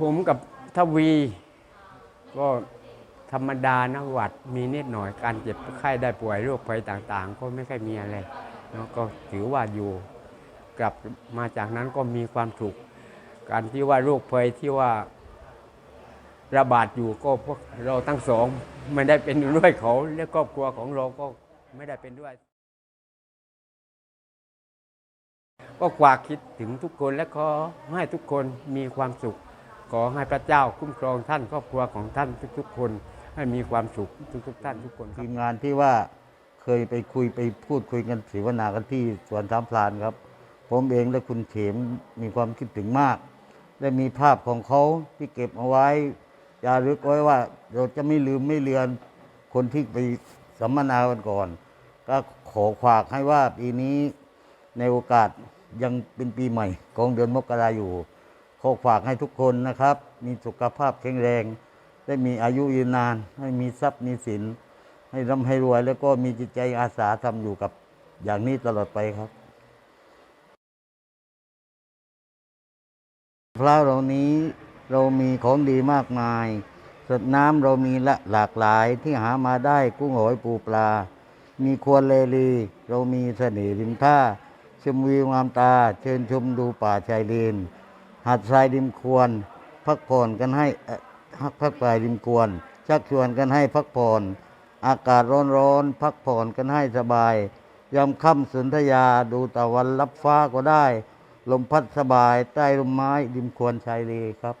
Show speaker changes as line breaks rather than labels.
ผมกับทวี ก็ธรรมดานะหวัดมีนิดหน่อยการเจ็บไข้ได้ป่วยโรคภัยต่างๆ ก็ไม่ค่อยมีอะไรแล้วก็ถือว่าอยู่กลับมาจากนั้นก็มีความสุข การที่ว่าโรคภัยที่ว่าระบาดอยู่ก็พวกเราทั้งสองไม่ได้เป็นด้วยเขาและครอบครัวของเราก็ไม่ได้เป็นด้วย ก็ฝากคิดถึงทุกคนและขอให้ทุกคนมีความสุข อให้พระเจ้าคุ้มครองท่านครอบครัวของท่านทุก ๆ คน ให้มีความสุขทุก ๆ ท่านทุกคนครับ
ทีมงานที่ว่าเคยไปคุยไปพูดคุยกันเสวนากันที่สวนสามพลานครับ ผมเองและคุณเขมมีความคิดถึงมากได้มีภาพของเขาที่เก็บเอาไว้จารึกไว้ว่าเราจะไม่ลืมไม่เลือนคนที่ไปสัมมนากันก่อน ก็ขอฝากให้ว่าปีนี้ในโอกาสยังเป็นปีใหม่ของเดือนมกราอยู่ ขอฝากให้ทุกคนนะครับ มีสุขภาพแข็งแรง ได้มีอายุยืนนาน ให้มีทรัพย์มีสิน ให้ร่ำให้รวย แล้วก็มีจิตใจอาสาทำอยู่กับอย่างนี้ตลอดไปครับ พระเหล่านี้เรามีของดีมากมายสัตว์น้ำเรามีละหลากหลายที่หามาได้กุ้งหอยปูปลา มีควรเลลีเรามีเสน่ห์ริมท่าชมวิวงามตา เชิญชมดูป่าชายเลน หาดทรายริมควร พักผ่อนกันให้พักพักทรายริมควร ชักชวนกันให้พักผ่อน อากาศร้อนๆพักผ่อนกันให้สบายยามค่ำสุนทยาดูตะวันรับฟ้าก็ได้ ลมพัดสบายใต้ร่มไม้ริมควรชายเลครับ